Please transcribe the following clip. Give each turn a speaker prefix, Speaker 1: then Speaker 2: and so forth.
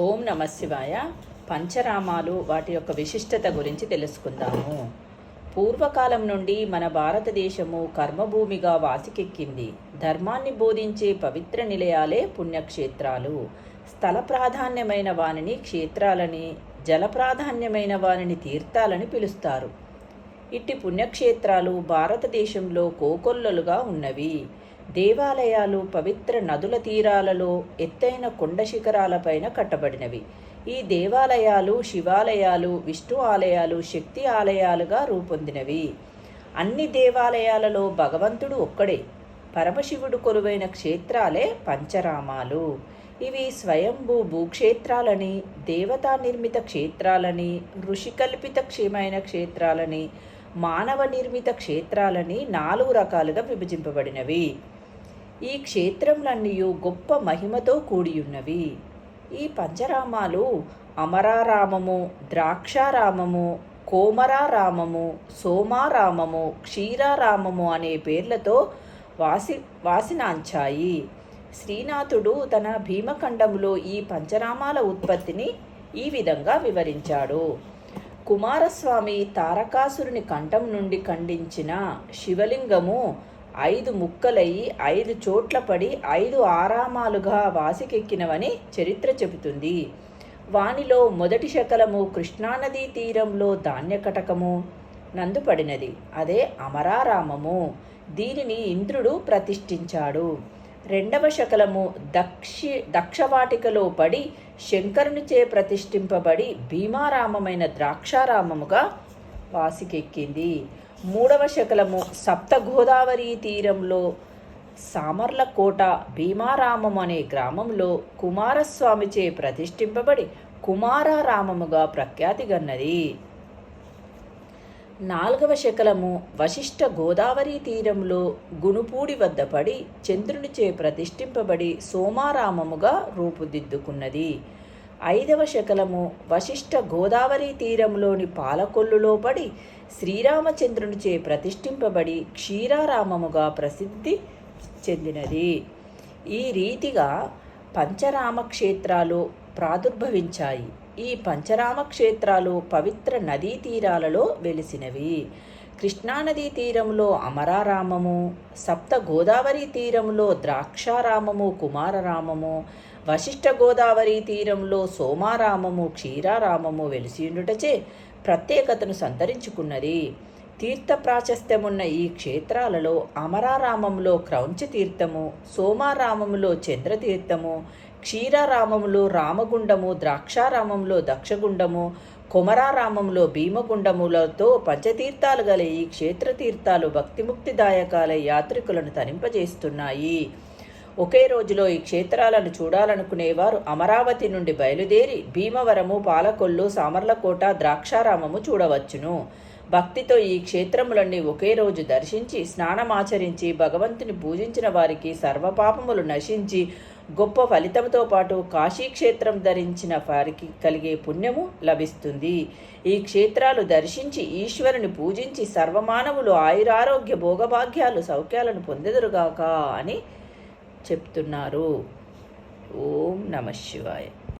Speaker 1: ఓం నమ శివాయ. పంచరామాలు వాటి యొక్క విశిష్టత గురించి తెలుసుకుందాము. పూర్వకాలం నుండి మన భారతదేశము కర్మభూమిగా వాసికెక్కింది. ధర్మాన్ని బోధించే పవిత్ర నిలయాలే పుణ్యక్షేత్రాలు. స్థల ప్రాధాన్యమైన వానిని క్షేత్రాలని జల ప్రాధాన్యమైన వానిని తీర్థాలని పిలుస్తారు. ఇట్టి పుణ్యక్షేత్రాలు భారతదేశంలో కోకొల్లలుగా ఉన్నవి. దేవాలయాలు పవిత్ర నదుల తీరాలలో ఎత్తైన కొండ శిఖరాలపైన కట్టబడినవి. ఈ దేవాలయాలు శివాలయాలు విష్ణు ఆలయాలు శక్తి ఆలయాలుగా రూపొందినవి. అన్ని దేవాలయాలలో భగవంతుడు ఒక్కడే. పరమశివుడు కొలువైన క్షేత్రాలే పంచరామాలు. ఇవి స్వయంభూ భూక్షేత్రాలని దేవతా నిర్మిత క్షేత్రాలని ఋషికల్పిత క్షేమైన క్షేత్రాలని మానవ నిర్మిత క్షేత్రాలని నాలుగు రకాలుగా విభజింపబడినవి. ఈ క్షేత్రములన్నీ గొప్ప మహిమతో కూడియున్నవి. ఈ పంచరామాలు అమరారామము ద్రాక్షారామము కోమరారామము సోమారామము క్షీరారామము అనే పేర్లతో వాసి వాసినాంచాయి. శ్రీనాథుడు తన భీమఖండంలో ఈ పంచరామాల ఉత్పత్తిని ఈ విధంగా వివరించాడు. కుమారస్వామి తారకాసురుని కంఠం నుండి ఖండించిన శివలింగము ఐదు ముక్కలయ్యి ఐదు చోట్ల పడి ఐదు ఆరామాలుగా వాసికెక్కినవని చరిత్ర చెబుతుంది. వానిలో మొదటి శకలము కృష్ణానదీ తీరంలో ధాన్యకటకము. నందుపడినది అదే అమరారామము. దీనిని ఇంద్రుడు ప్రతిష్ఠించాడు. రెండవ శకలము దక్షి దక్షవాటికలో పడి శంకరునిచే ప్రతిష్ఠింపబడి భీమారామమైన ద్రాక్షారామముగా వాసికెక్కింది. మూడవ శకలము సప్తగోదావరి తీరంలో సామర్లకోట భీమారామం అనే గ్రామంలో కుమారస్వామిచే ప్రతిష్ఠింపబడి కుమారారామముగా ప్రఖ్యాతిగన్నది. నాలుగవ శకలము వశిష్ఠ గోదావరి తీరంలో గుణుపూడి వద్ద పడి చంద్రునిచే ప్రతిష్ఠింపబడి సోమారామముగా రూపుదిద్దుకున్నది. ఐదవ శకలము వశిష్ఠ గోదావరి తీరంలోని పాలకొల్లులో పడి శ్రీరామచంద్రునిచే ప్రతిష్ఠింపబడి క్షీరారామముగా ప్రసిద్ధి చెందినది. ఈ రీతిగా పంచరామ క్షేత్రాలు ప్రాదుర్భవించాయి. ఈ పంచరామ క్షేత్రాలు పవిత్ర నదీ తీరాలలో వెలిసినవి. కృష్ణానదీ తీరంలో అమరారామము సప్త గోదావరి తీరంలో ద్రాక్షారామము కుమారరామము వశిష్ఠ గోదావరి తీరంలో సోమారామము క్షీరారామము వెలిసియుండుటచే ప్రత్యేకతను సంతరించుకున్నది. తీర్థ ప్రాశస్త్యమున్న ఈ క్షేత్రాలలో అమరారామంలో క్రౌంచ తీర్థము సోమారామములో చంద్రతీర్థము క్షీరారామములో రామగుండము ద్రాక్షారామంలో దక్షగుండము కుమరారామంలో భీమగుండములతో పంచతీర్థాలు గల ఈ క్షేత్రతీర్థాలు భక్తిముక్తిదాయకాల యాత్రికులను తరింపజేస్తున్నాయి. ఒకే రోజులో ఈ క్షేత్రాలను చూడాలనుకునేవారు అమరావతి నుండి బయలుదేరి భీమవరము పాలకొల్లు సామర్లకోట ద్రాక్షారామము చూడవచ్చును. భక్తితో ఈ క్షేత్రములన్నీ ఒకే రోజు దర్శించి స్నానమాచరించి భగవంతుని పూజించిన వారికి సర్వపాపములు నశించి గొప్ప ఫలితంతో పాటు కాశీక్షేత్రం ధరించిన వారికి కలిగే పుణ్యము లభిస్తుంది. ఈ క్షేత్రాలు దర్శించి ఈశ్వరుని పూజించి సర్వమానవులు ఆయురారోగ్య భోగభాగ్యాలు సౌఖ్యాలను పొందెదురుగాక అని చెప్తున్నారు. ఓం నమ శివాయ.